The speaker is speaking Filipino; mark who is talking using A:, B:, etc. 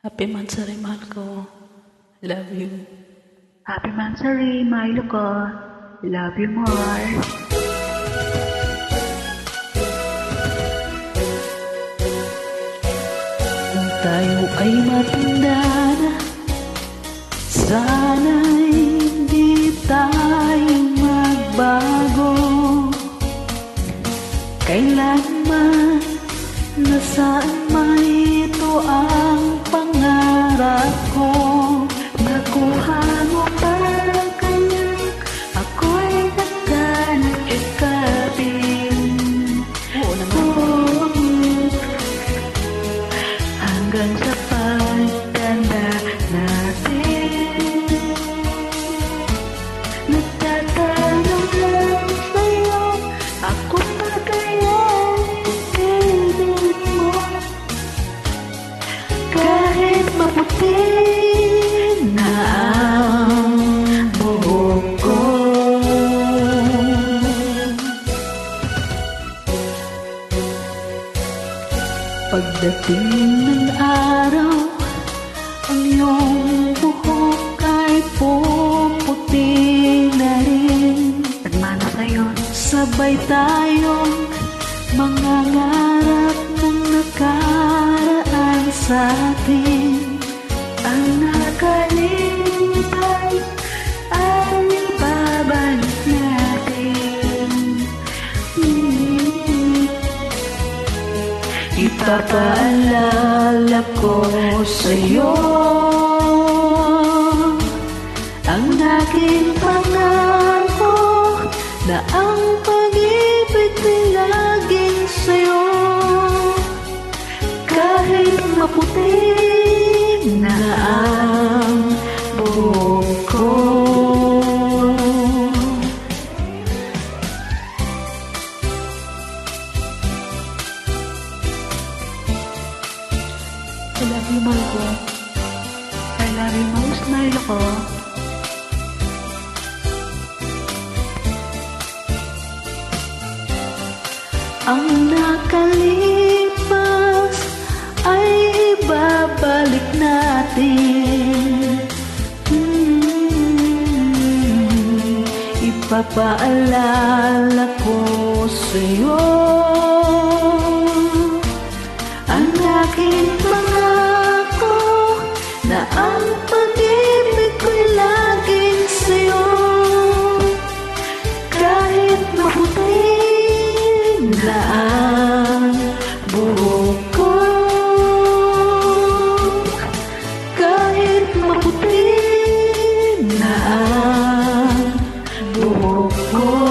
A: Happy ko. Love you.
B: Happy Mansari, Milo ko. Love you more.
A: Kung tayo ay matanda na, sana'y hindi tayo magbago. Kailanman, nasaan Pagdating ng araw, ang iyong buhok ay puputi na rin.
B: Nagmana sa'yo
A: Sabay tayong Ipapaalala ko sa'yo Ang aking pangako Na ang pag-ibig ay laging sa'yo. Kahit maputi na ang I love you, ko.
B: I love you most, Milo ko
A: Ang nakalipas ay ibabalik natin. Hmm, Ipapaalala ko sa'yo. Ang aking maputi na ang buhok ko.